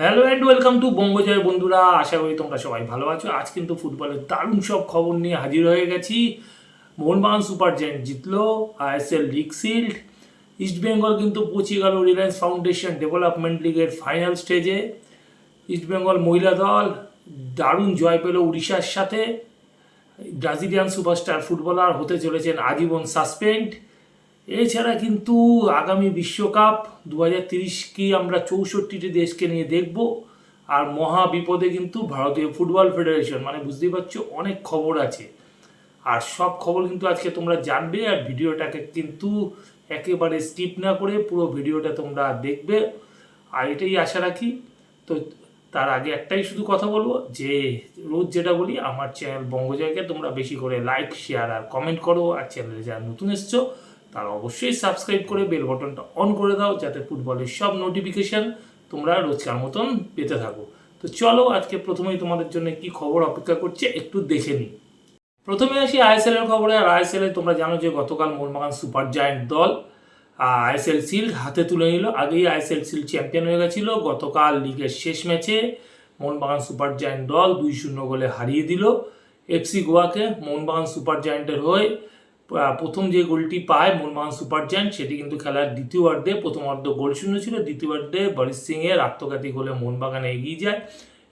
Hello and welcome to Bangajoy বন্ধুরা, আশা করি তোমরা সবাই ভালো আছো। আজ কিন্তু ফুটবলের দারুণ সব খবর নিয়ে হাজির হয়ে গেছি। মোহনবাগান সুপার জায়েন্ট জিতলো, ISL league shield East Bengal কিন্তু পৌঁছে গেল রিলায়েন্স ফাউন্ডেশন ডেভেলপমেন্ট লিগের ফাইনাল স্টেজে ইস্টবেঙ্গল মহিলা দল, দারুণ জয় পেল উড়িষ্যার সাথে। ব্রাজিলিয়ান সুপারস্টার ফুটবলার হতে চলেছেন আজীবন সাসপেন্ড এছাড়া কিন্তু আগামী বিশ্বকাপ দু হাজার তিরিশ কি আমরা চৌষট্টিটি দেশকে নিয়ে দেখব। আর মহা বিপদে কিন্তু ভারতীয় ফুটবল ফেডারেশন মানে বুঝতেই পারছ অনেক খবর আছে। আর সব খবর কিন্তু আজকে তোমরা জানবে আর ভিডিওটাকে কিন্তু একেবারে স্কিপ না করে পুরো ভিডিওটা তোমরা দেখবে। আর এটাই আশা রাখি। তো তার আগে একটাই শুধু কথা বলব যে রোজ যেটা বলি, আমার চ্যানেল বঙ্গজয়কে তোমরা বেশি করে লাইক, শেয়ার আর কমেন্ট করো। আর চ্যানেলে যারা নতুন এসছো তারা অবশ্যই সাবস্ক্রাইব করে বেল বটনটা অন করে দাও, যাতে ফুটবলের সব নোটিফিকেশান তোমরা রোজকার মতন পেতে থাকো। তো চলো আজকে প্রথমেই তোমাদের জন্য কি খবর অপেক্ষা করছে একটু দেখে নিই। প্রথমে আসি আইএসএল এর খবরে, আর আইএসএল এ তোমরা জানো যে গতকাল মোহনবাগান সুপার জায়ান্ট দল আইএসএল শিল্ড হাতে তুলে নিল। আগেই আইএসএল শিল্ড চ্যাম্পিয়ন হয়ে গেছিল। গতকাল লিগের শেষ ম্যাচে মোহনবাগান সুপার জায়ান্ট দল দুই শূন্য গোলে হারিয়ে দিল। এফসি গোয়াকে মোহনবাগান সুপার জায়ান্টের হয়ে প্রথম যে গোলটি পায় মোহনবাগান সুপার জায়ান্ট সেটি কিন্তু খেলার দ্বিতীয় ওয়ার্ডে প্রথম অর্ধ গোল শূন্য ছিল। দ্বিতীয় ওয়ার্ডে বরিশ সিংয়ের আত্মঘাতী গোলে মোহনবাগান এগিয়ে যায়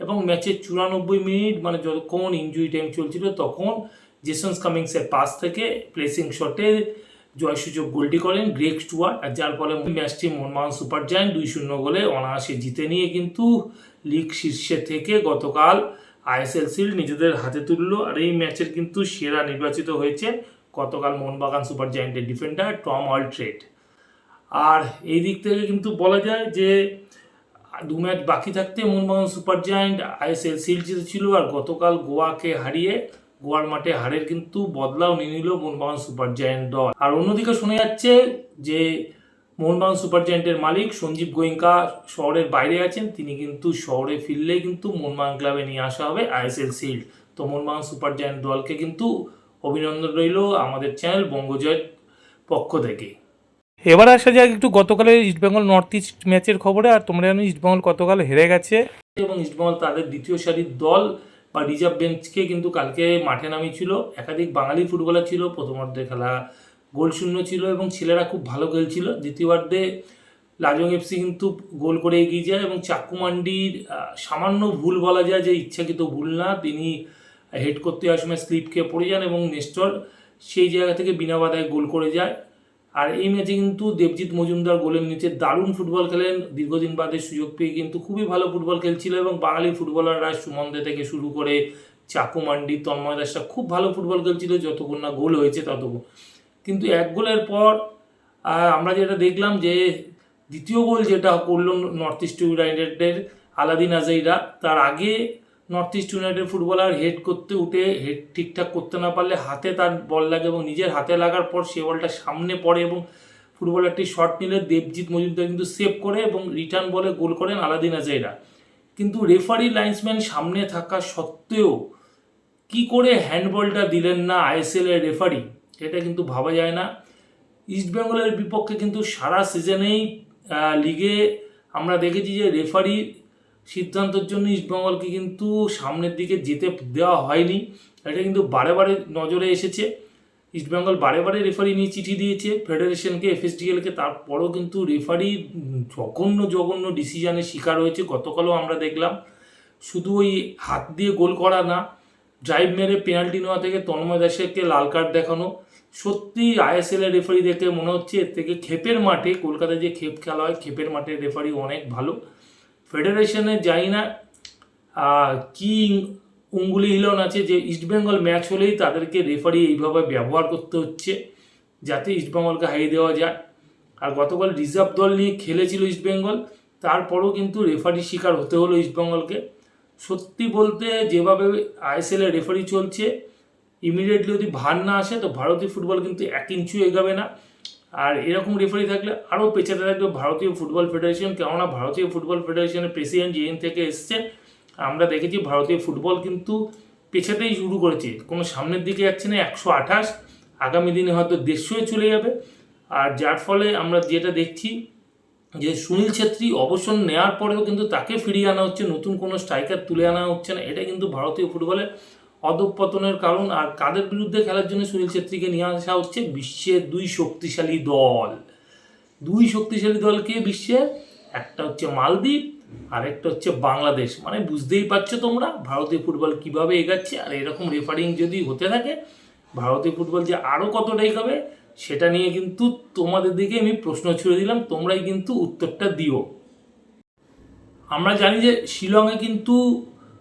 এবং ম্যাচের চুরানব্বই মিনিট মানে যখন ইনজুরি টাইম চলছিল, তখন জেসন্স কামিংসের পাস থেকে প্লেসিং শটে জয়সূচক গোলটি করেন গ্রেক স্টুয়ার্ট। আর যার ফলে ম্যাচটি মোহনবাগান সুপার জায়ান্ট দুই শূন্য গোলে অনায়াসে জিতে নিয়ে কিন্তু লিগ শীর্ষে থেকে গতকাল আইএসএল শিল্ড নিজেদের হাতে তুললো। আর এই ম্যাচের কিন্তু সেরা নির্বাচিত হয়েছে গতকাল মোহনবাগান সুপার জায়ান্টের ডিফেন্ডার টম অলট্রেড আর এই দিক থেকে কিন্তু বলা যায় যে, দু ম্যাচ বাকি থাকতে Mohun Bagan super giant ISL shield জিতেছিল আর গতকাল গোয়াকে হারিয়ে গোয়ার মাঠে হারের কিন্তু বদলাও নিয়ে নিল মোহনবাগান সুপার জায়ান্ট দল। আর অন্যদিকে শোনা যাচ্ছে যে, মোহনবাগান সুপার জায়ান্টের মালিক সঞ্জীব গোয়েঙ্কা শহরের বাইরে আছেন, তিনি কিন্তু শহরে ফিরলেই কিন্তু মোহনবাগান ক্লাবে নিয়ে আসা হবে আইএসএল শিল্ড তো মোহনবাগান সুপার জায়ান্ট দলকে কিন্তু অভিনন্দন রইল আমাদের চ্যানেল বঙ্গজয়ের পক্ষ থেকে। এবার আসা যাক একটু গতকালের ইস্টবেঙ্গল নর্থ ইস্ট ম্যাচের খবরে আর তোমরা জানো ইস্টবেঙ্গল গতকাল হেরে গেছে। এবং ইস্টবেঙ্গল তাদের দ্বিতীয় সারির দল বা রিজার্ভ বেঞ্চকে কিন্তু কালকে মাঠে নামিয়েছিল। একাধিক বাঙালি ফুটবলার ছিল প্রথমার্ধে খেলা গোল শূন্য ছিল এবং ছেলেরা খুব ভালো খেলছিল। দ্বিতীয়ার্ধে লাজং এফসি কিন্তু গোল করে এগিয়ে যায় এবং চাকুমান্ডির সামান্য ভুল বলা যায় যে ইচ্ছাকৃত ভুল না। তিনি হেড করতে যাওয়ার সময় স্লিপ খেয়ে পড়ে যান এবং নেস্টর সেই জায়গা থেকে বিনা বাধায় গোল করে যায়। আর এই ম্যাচে কিন্তু দেবজিৎ মজুমদার গোলের নিচে দারুণ ফুটবল খেলেন। দীর্ঘদিন বাদে সুযোগ পেয়ে কিন্তু খুবই ভালো ফুটবল খেলছিল এবং বাঙালি ফুটবলাররা সুমন দে থেকে শুরু করে চাকু মান্ডি, তন্ময় দাসরা খুব ভালো ফুটবল খেলছিল যতক্ষণ না গোল হয়েছে ততক্ষণ কিন্তু এক গোলের পর আমরা যেটা দেখলাম যে দ্বিতীয় গোল যেটা করল নর্থ ইস্ট ইউনাইটেডের আলাদিন আজাইরা, তার আগে North East United footballer head করতে উঠে হেড ঠিকঠাক করতে না পারলে হাতে তার বল লাগে এবং নিজের হাতে লাগার পর সে বলটা সামনে পড়ে এবং ফুটবলারটি শট নিলে দেবজিৎ মজুমদার কিন্তু সেভ করে এবং রিটার্ন বলে গোল করেন আলাদিন আজাইরা। কিন্তু রেফারি লাইন্সম্যান সামনে থাকা সত্ত্বেও কি করে হ্যান্ডবলটা দিলেন না আইএসএল এর রেফারি এটা কিন্তু ভাবা যায় না। ইস্টবেঙ্গলের বিপক্ষে কিন্তু সারা সিজনেই লিগে আমরা দেখেছি যে রেফারি সিদ্ধান্তের জন্য ইস্টবেঙ্গলকে কিন্তু সামনের দিকে যেতে দেওয়া হয়নি। এটা কিন্তু বারে বারে নজরে এসেছে। ইস্টবেঙ্গল বারে বারে রেফারি নিয়ে চিঠি দিয়েছে। ফেডারেশনকে এফএসডিএলকে তারপরও কিন্তু রেফারি জঘন্য জঘন্য ডিসিশনের শিকার হয়েছে। গতকালও আমরা দেখলাম। শুধু ওই হাত দিয়ে গোল করা না ড্রাইভ মেরে পেনাল্টি নেওয়া থেকে তন্ময় দাসেরকে লাল কার্ড দেখানো। সত্যি আইএসএল এর রেফারি দেখে মনে হচ্ছে, এর থেকে খেপের মাঠে, কলকাতায় যে খেপ খেলা হয় খেপের মাঠে রেফারি অনেক ভালো। ফেডারেশনে যাই না কি উঙ্গুলি হিলন আছে যে ইস্টবেঙ্গল ম্যাচ হলেই তাদেরকে রেফারি এইভাবে ব্যবহার করতে হচ্ছে, যাতে ইস্টবেঙ্গলকে হারিয়ে দেওয়া যায়। আর গতকাল রিজার্ভ দল নিয়ে খেলেছিল ইস্টবেঙ্গল তারপরও কিন্তু রেফারি শিকার হতে হলো ইস্টবেঙ্গলকে সত্যি বলতে যেভাবে আইএসএল এর রেফারি চলছে ইমিডিয়েটলি যদি ভার না আসে, তো ভারতীয় ফুটবল কিন্তু এক ইঞ্চু এগাবে না। আর এরকম রেফারি থাকলে আরও পেছাতে থাকবে ভারতীয় ফুটবল ফেডারেশন কেননা ভারতীয় ফুটবল ফেডারেশনের প্রেসিডেন্ট যেদিন থেকে এসছে আমরা দেখেছি ভারতীয় ফুটবল কিন্তু পেছাতেই শুরু করেছে। কোনো সামনের দিকে যাচ্ছে না, একশো আঠাশ। আগামী দিনে হয়তো দেড়শোয় চলে যাবে। আর যার ফলে আমরা যেটা দেখছি যে সুনীল ছেত্রী অবসর নেওয়ার পরেও কিন্তু তাকে ফিরিয়ে আনা হচ্ছে, নতুন কোনো স্ট্রাইকার তুলে আনা হচ্ছে না। এটা কিন্তু ভারতীয় ফুটবলের অধঃপতনের কারণ আর কাদের বিরুদ্ধে খেলার জন্য সুনীল ছেত্রীকে নিয়ে আসা হচ্ছে বিশ্বের দুই শক্তিশালী দল। দুই শক্তিশালী দলকে বিশ্বে? একটা হচ্ছে মালদ্বীপ আর একটা হচ্ছে বাংলাদেশ। মানে বুঝতেই পারছ তোমরা ভারতীয় ফুটবল কীভাবে এগাচ্ছে? আর এরকম রেফারিং যদি হতে থাকে, ভারতীয় ফুটবল যে আরও কতটা এগাবে সেটা নিয়ে কিন্তু তোমাদের দিকে আমি প্রশ্ন ছুড়ে দিলাম, তোমরাই কিন্তু উত্তরটা দিও। আমরা জানি যে শিলংয়ে কিন্তু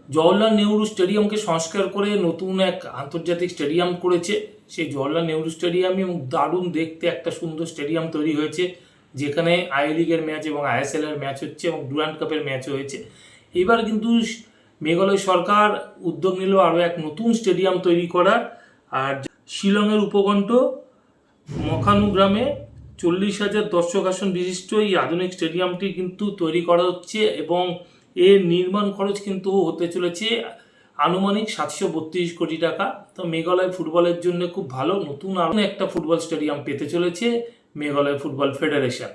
জওহরলাল নেহরু স্টেডিয়ামকে সংস্কার করে নতুন এক আন্তর্জাতিক স্টেডিয়াম করেছে। সেই জওহরলাল নেহরু স্টেডিয়াম এবং দারুণ দেখতে একটা সুন্দর স্টেডিয়াম তৈরি হয়েছে, যেখানে আই লিগের ম্যাচ এবং আইএসএল এর ম্যাচ হচ্ছে এবং ডুরান্ড কাপের ম্যাচও হয়েছে। এবার কিন্তু মেঘালয় সরকার উদ্যোগ নিল আরও এক নতুন স্টেডিয়াম তৈরি করার। আর শিলংয়ের উপকণ্ঠ মখানু গ্রামে চল্লিশ হাজার দর্শক আসন বিশিষ্ট এই আধুনিক স্টেডিয়ামটি কিন্তু তৈরি করা হচ্ছে এবং এর নির্মাণ খরচ কিন্তু হতে চলেছে আনুমানিক সাতশো বত্রিশ কোটি টাকা। তো মেঘালয় ফুটবলের জন্য খুব ভালো, নতুন আরও একটা ফুটবল স্টেডিয়াম পেতে চলেছে মেঘালয় ফুটবল ফেডারেশন।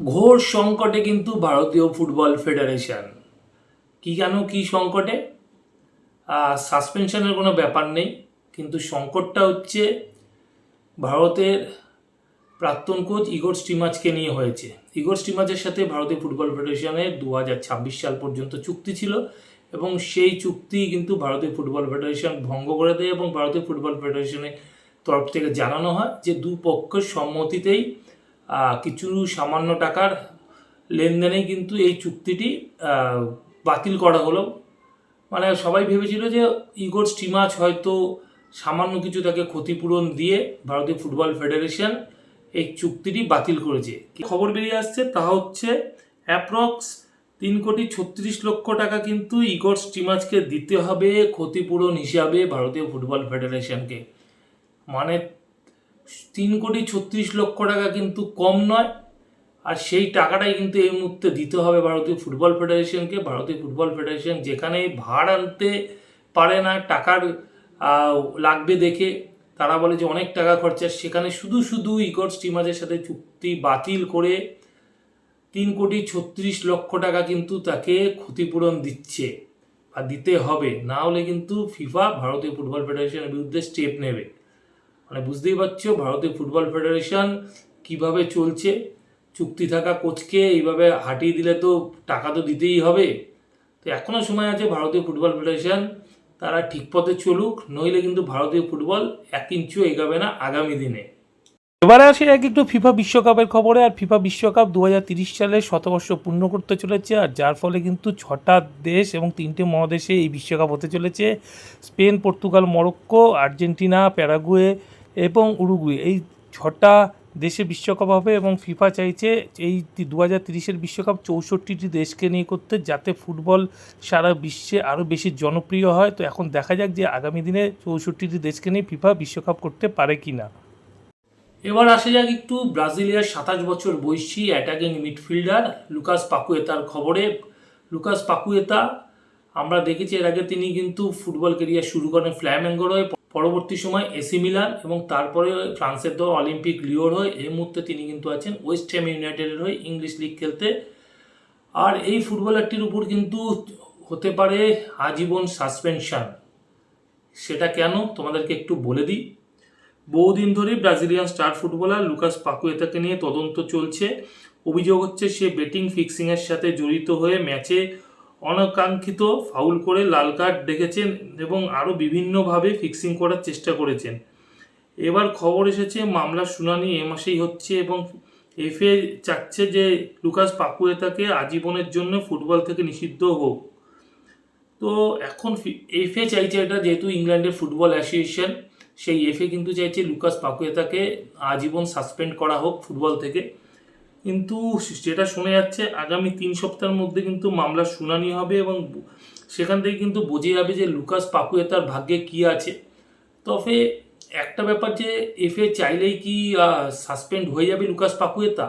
ঘোর সংকটে কিন্তু ভারতীয় ফুটবল ফেডারেশন। কি কেন কি সংকটে? সাসপেনশনের কোনো ব্যাপার নেই, কিন্তু সংকটটা হচ্ছে ভারতের প্রাক্তন কোচ ইগোর স্টিমাচকে নিয়ে হয়েছে। ইগোর স্টিমাচের সাথে ভারতীয় ফুটবল ফেডারেশনের দু হাজার ছাব্বিশ সাল পর্যন্ত চুক্তি ছিল এবং সেই চুক্তি কিন্তু ভারতীয় ফুটবল ফেডারেশন ভঙ্গ করে দেয় এবং ভারতীয় ফুটবল ফেডারেশনের তরফ থেকে জানানো হয় যে দু পক্ষের সম্মতিতেই কিছু সামান্য টাকার লেনদেনেই কিন্তু এই চুক্তিটি বাতিল করা হলো। মানে সবাই ভেবেছিল যে ইগোর স্টিমাচ হয়তো সামান্য কিছু তাকে ক্ষতিপূরণ দিয়ে ভারতীয় ফুটবল ফেডারেশন এই চুক্তিটি বাতিল করেছে। খবর বেরিয়ে আসছে তা হচ্ছে, অ্যাপ্রক্স তিন কোটি ছত্রিশ লক্ষ টাকা কিন্তু ইগোর স্টিমাজকে দিতে হবে ক্ষতিপূরণ হিসাবে ভারতীয় ফুটবল ফেডারেশনকে। মানে তিন কোটি ছত্রিশ লক্ষ টাকা কিন্তু কম নয়, আর সেই টাকাটাই কিন্তু এই মুহূর্তে দিতে হবে ভারতীয় ফুটবল ফেডারেশনকে। ভারতীয় ফুটবল ফেডারেশন যেখানে ভাড় আনতে পারে না, টাকার লাগবে দেখে তারা বলে যে অনেক টাকা খরচা, সেখানে শুধু শুধু ইগর স্টিমাজের সাথে চুক্তি বাতিল করে তিন কোটি ছত্রিশ লক্ষ টাকা কিন্তু তাকে ক্ষতিপূরণ দিচ্ছে আর দিতে হবে। না হলে কিন্তু ফিফা ভারতীয় ফুটবল ফেডারেশনের বিরুদ্ধে স্টেপ নেবে। মানে বুঝতেই পারছ ভারতীয় ফুটবল ফেডারেশন কীভাবে চলছে? চুক্তি থাকা কোচকে এইভাবে হাঁটিয়ে দিলে তো টাকা তো দিতেই হবে। তো এখনও সময় আছে ভারতীয় ফুটবল ফেডারেশন তারা ঠিক পথে চলুক, নইলে কিন্তু ভারতীয় ফুটবল এক ইঞ্চিও এগাবে না আগামী দিনে। এবারে আসি এক একটু ফিফা বিশ্বকাপের খবরে। আর ফিফা বিশ্বকাপ দু সালে শতবর্ষ পূর্ণ করতে চলেছে, আর যার ফলে কিন্তু ছটা দেশ এবং তিনটে মহাদেশে এই বিশ্বকাপ হতে চলেছে। Spain, Portugal, Morocco, Argentina, Paraguay এবং উরুগুয়ে। এই ছটা দেশে বিশ্বকাপ হবে এবং ফিফা চাইছে এই দু হাজার তিরিশের বিশ্বকাপ চৌষট্টিটি দেশকে নিয়ে করতে, যাতে ফুটবল সারা বিশ্বে আরও বেশি জনপ্রিয় হয়। তো এখন দেখা যাক যে আগামী দিনে চৌষট্টিটি দেশকে নিয়ে ফিফা বিশ্বকাপ করতে পারে কি না এবার আসা যাক একটু ব্রাজিলিয়ার সাতাশ বছর বয়সী অ্যাটাকিং মিডফিল্ডার লুকাস পাকুয়েতার খবরে। লুকাস পাকুয়েতা, আমরা দেখেছি এর আগে তিনি কিন্তু ফুটবল কেরিয়ার শুরু করেন ফ্ল্যামেঙ্গোর হয়ে পরবর্তী সময় এসি মিলান এবং তারপরে ফ্রান্সের দল অলিম্পিক লিওর হয়ে এই মুহূর্তে তিনি কিন্তু আছেন ওয়েস্ট হ্যাম ইউনাইটেডের হয়ে ইংলিশ লিগ খেলতে। আর এই ফুটবলারটির উপর কিন্তু হতে পারে আজীবন সাসপেনশন। সেটা কেন? তোমাদেরকে একটু বলে দিই। বহুদিন ধরে ব্রাজিলিয়ান স্টার ফুটবলার লুকাস পাকুয়েতাকে নিয়ে তদন্ত চলছে। অভিযোগ হচ্ছে সে বেটিং ফিক্সিংয়ের সাথে জড়িত হয়ে ম্যাচে অনাকাঙ্ক্ষিত ফাউল করে লাল কার্ড দেখেছেন এবং আরও বিভিন্নভাবে ফিক্সিং করার চেষ্টা করেছেন। এবার খবর এসেছে, মামলার শুনানি এ মাসেই হচ্ছে এবং এফএ চাচ্ছে যে লুকাস পাকুয়েতাকে আজীবনের জন্য ফুটবল থেকে নিষিদ্ধ হোক। তো এখন এফএ চাইছে এটা, যেহেতু ইংল্যান্ডের ফুটবল অ্যাসোসিয়েশন, সেই এফএ কিন্তু চাইছে লুকাস পাকুয়েতাকে আজীবন সাসপেন্ড করা হোক ফুটবল থেকে। কিন্তু যেটা শোনা যাচ্ছে, আগামী তিন সপ্তাহের মধ্যে কিন্তু মামলার শুনানি হবে এবং সেখান থেকে কিন্তু বোঝা যাবে যে লুকাস পাকুয়েতার ভাগ্যে কি আছে। তবে একটা ব্যাপার যে এফএ চাইলেই কি সাসপেন্ড হয়ে যাবে Lucas Paqueta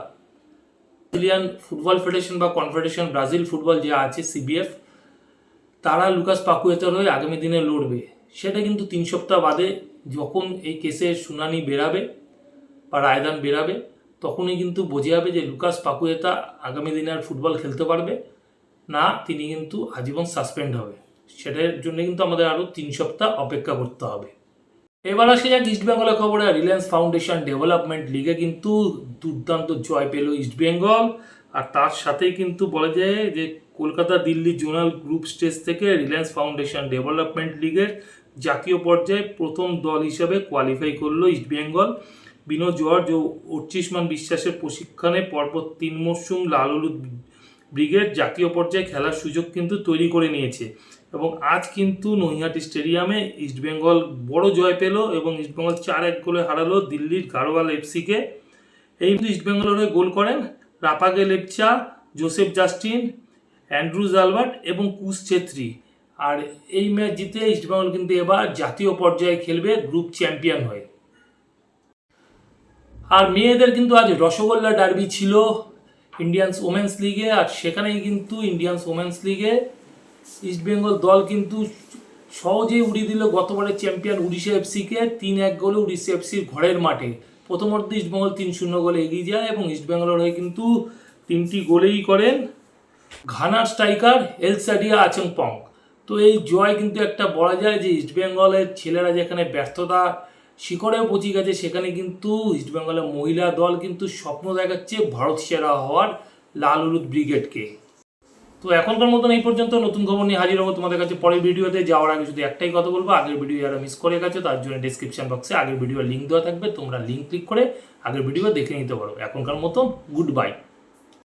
Brazilian football federation বা কনফেডারেশন ব্রাজিল ফুটবল যে আছে সিবিএফ তারা লুকাস পাকুয়েতার হয়ে আগামী দিনে লড়বে। সেটা কিন্তু তিন সপ্তাহ বাদে যখন এই কেসের শুনানি বেরাবে বা রায়দান বেরাবে তখনই কিন্তু বোঝা যাবে যে লুকাস পাকুয়েতা আগামী দিনে আর ফুটবল খেলতে পারবে না, তিনি কিন্তু আজীবন সাসপেন্ড হবে। সেটার জন্য কিন্তু আমাদের আরও তিন সপ্তাহ অপেক্ষা করতে হবে। এবার আসে যাক ইস্ট বেঙ্গলের খবরে। রিলায়েন্স ফাউন্ডেশন ডেভেলপমেন্ট লিগে কিন্তু দুর্দান্ত জয় পেল ইস্ট বেঙ্গল আর তার সাথেই কিন্তু বলা যায় যে Kolkata Delhi zonal group stage থেকে রিলায়েন্স ফাউন্ডেশন ডেভেলপমেন্ট লিগের জাতীয় পর্যায়ে প্রথম দল হিসাবে কোয়ালিফাই করল ইস্ট বেঙ্গল বিনোদ ও অর্চিসমান বিশ্বাসের প্রশিক্ষণে পরপর তিন মরশুম লাল হলুদ ব্রিগেড জাতীয় পর্যায়ে খেলার সুযোগ কিন্তু তৈরি করে নিয়েছে। এবং আজ কিন্তু নৈহাটি স্টেডিয়ামে ইস্টবেঙ্গল বড় জয় পেল এবং ইস্টবেঙ্গল চার এক গোলে হারালো দিল্লির গারোয়াল এফসিকে। এই ইস্টবেঙ্গলের হয়ে গোল করেন Rapage Lepcha, Joseph Justin Andrews Albert এবং কুশ ছেত্রী। আর এই ম্যাচ জিতে ইস্টবেঙ্গল কিন্তু এবার জাতীয় পর্যায়ে খেলবে গ্রুপ চ্যাম্পিয়ন হয়ে। আর মেয়েদের কিন্তু আজ রসগোল্লা ডার্বি ছিল ইন্ডিয়ান্স ওমেন্স লিগে আর সেখানেই কিন্তু ইন্ডিয়ান্স ওমেন্স লিগে ইস্টবেঙ্গল দল কিন্তু সহজেই উড়িয়ে দিল গতবারের চ্যাম্পিয়ন উড়িষ্যা এফসিকে তিন এক গোলে উড়িষ্যা এফসির ঘরের মাঠে। প্রথমার্ধে ইস্টবেঙ্গল তিন শূন্য গোলে এগিয়ে যায় এবং ইস্টবেঙ্গলের হয়ে কিন্তু তিনটি গোলেই করেন। ঘানার স্ট্রাইকার এলসাডিয়া আচংপং তো এই জয় কিন্তু একটা বলা যায় যে ইস্টবেঙ্গলের ছেলেরা যেখানে ব্যর্থতা শিখরেও পৌঁছে গেছে। সেখানে কিন্তু ইস্টবেঙ্গলের মহিলা দল কিন্তু স্বপ্ন দেখাচ্ছে ভারত সেরা হওয়ার লাল হলুদ ব্রিগেডকে তো এখনকার মতন এই পর্যন্ত নতুন খবর নিয়ে হাজির হব তোমাদের কাছে পরের ভিডিওতে। যাওয়ার আগে শুধু একটাই কথা বলব, আগের ভিডিও যারা মিস করে গেছে তার জন্য ডিসক্রিপশন বক্সে আগের ভিডিওর লিঙ্ক দেওয়া থাকবে। তোমরা লিঙ্ক ক্লিক করে আগের ভিডিও দেখে নিতে পারো। এখনকার মতন গুড বাই